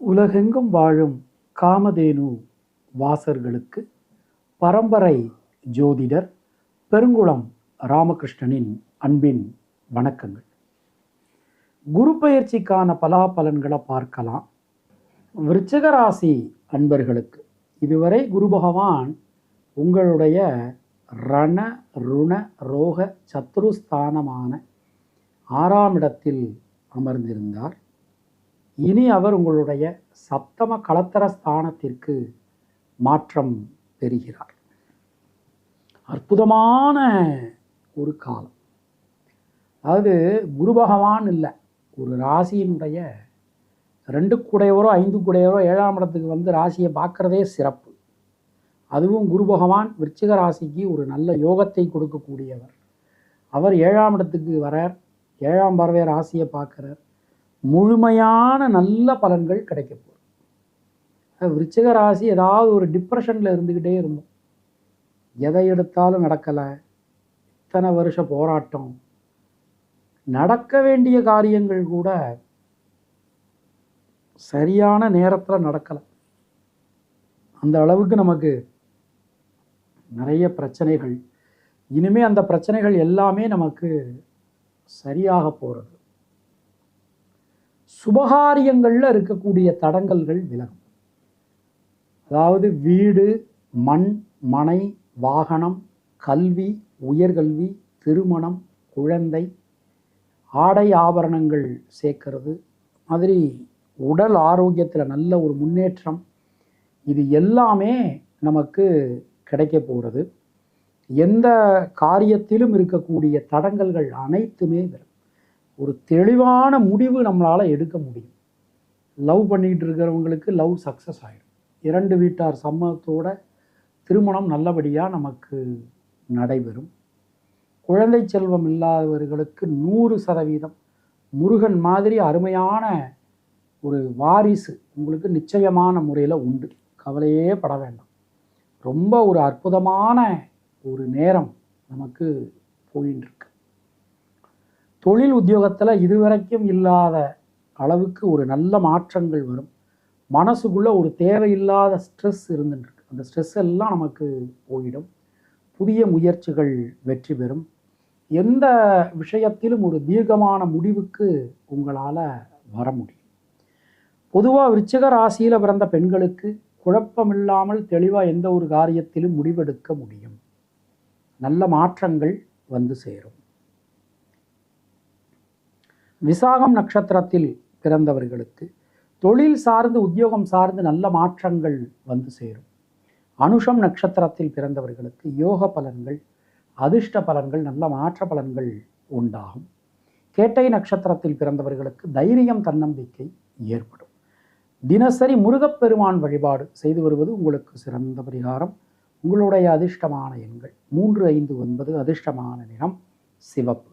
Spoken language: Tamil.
உலகெங்கும் வாழும் காமதேனு வாசர்களுக்கு பரம்பரை ஜோதிடர் பெருங்குளம் ராமகிருஷ்ணனின் அன்பின் வணக்கங்கள். குரு பயிற்சிக்கான பலாபலன்களை பார்க்கலாம். விருச்சிக ராசி அன்பர்களுக்கு இதுவரை குரு பகவான் உங்களுடைய ரண ருண ரோக சத்ருஸ்தானமான ஆறாம் இடத்தில் அமர்ந்திருந்தார். இனி அவர் உங்களுடைய சப்தம கலத்தர ஸ்தானத்திற்கு மாற்றம் பெறுகிறார். அற்புதமான ஒரு காலம். அதாவது குரு பகவான் இல்லை ஒரு ராசியினுடைய ரெண்டு கூடையவரோ ஐந்து கூடையவரோ ஏழாம் இடத்துக்கு வந்து ராசியை பார்க்குறதே சிறப்பு. அதுவும் குரு பகவான் விருச்சிக ராசிக்கு ஒரு நல்ல யோகத்தை கொடுக்கக்கூடியவர். அவர் ஏழாம் இடத்துக்கு வரார் ஏழாம் பறவை ராசியை பார்க்குறார். முழுமையான நல்ல பலன்கள் கிடைக்க போகுது. விருச்சிக ராசி ஏதாவது ஒரு டிப்ரெஷனில் இருந்துக்கிட்டே இருந்தோம் எதை எடுத்தாலும் நடக்கலை. இத்தனை வருஷ போராட்டம். நடக்க வேண்டிய காரியங்கள் கூட சரியான நேரத்தில் நடக்கலை. அந்த அளவுக்கு நமக்கு நிறைய பிரச்சனைகள். இனிமேல் அந்த பிரச்சனைகள் எல்லாமே நமக்கு சரியாக போகிறது சுபகாரியங்களில் இருக்கக்கூடிய தடங்கல்கள் விலகும். அதாவது வீடு மண் மனை வாகனம் கல்வி உயர்கல்வி திருமணம் குழந்தை ஆடை ஆபரணங்கள் சேர்க்கறது. மாதிரி உடல் ஆரோக்கியத்தில் நல்ல ஒரு முன்னேற்றம். இது எல்லாமே நமக்கு கிடைக்க போகிறது எந்த காரியத்திலும் இருக்கக்கூடிய தடங்கல்கள் அனைத்துமே வரும் ஒரு தெளிவான முடிவு நம்மளால் எடுக்க முடியும். லவ் பண்ணிக்கிட்டு இருக்கிறவங்களுக்கு லவ் சக்ஸஸ் ஆகிடும் இரண்டு வீட்டார் சம்மதத்தோட திருமணம் நல்லபடியாக நமக்கு நடைபெறும். குழந்தை செல்வம் இல்லாதவர்களுக்கு நூறு சதவீதம். முருகன் மாதிரி அருமையான ஒரு வாரிசு உங்களுக்கு நிச்சயமான முறையில் உண்டு. கவலையே பட வேண்டாம். ரொம்ப ஒரு அற்புதமான ஒரு நேரம் நமக்கு போயின்னு இருக்கு. தொழில் உத்தியோகத்தில் இதுவரைக்கும் இல்லாத அளவுக்கு ஒரு நல்ல மாற்றங்கள் வரும். மனசுக்குள்ளே ஒரு தேவையில்லாத ஸ்ட்ரெஸ் இருந்துருக்கு அந்த ஸ்ட்ரெஸ் எல்லாம் நமக்கு போயிடும். புதிய முயற்சிகள் வெற்றி பெறும். எந்த விஷயத்திலும் ஒரு தீர்க்கமான முடிவுக்கு உங்களால் வர முடியும். பொதுவாக விருச்சிக ராசியில் பிறந்த பெண்களுக்கு குழப்பமில்லாமல் தெளிவாக எந்த ஒரு காரியத்திலும் முடிவெடுக்க முடியும். நல்ல மாற்றங்கள் வந்து சேரும். விசாகம் நட்சத்திரத்தில் பிறந்தவர்களுக்கு தொழில் சார்ந்து உத்தியோகம் சார்ந்து நல்ல மாற்றங்கள் வந்து சேரும். அனுஷம் நட்சத்திரத்தில் பிறந்தவர்களுக்கு யோக பலன்கள் அதிர்ஷ்ட பலன்கள் நல்ல மாற்ற பலன்கள் உண்டாகும். கேட்டை நட்சத்திரத்தில் பிறந்தவர்களுக்கு தைரியம் தன்னம்பிக்கை ஏற்படும். தினசரி முருகப்பெருமான் வழிபாடு செய்து வருவது உங்களுக்கு சிறந்த பரிகாரம். உங்களுடைய அதிர்ஷ்டமான எண்கள் மூன்று ஐந்து ஒன்பது அதிர்ஷ்டமான நிறம் சிவப்பு.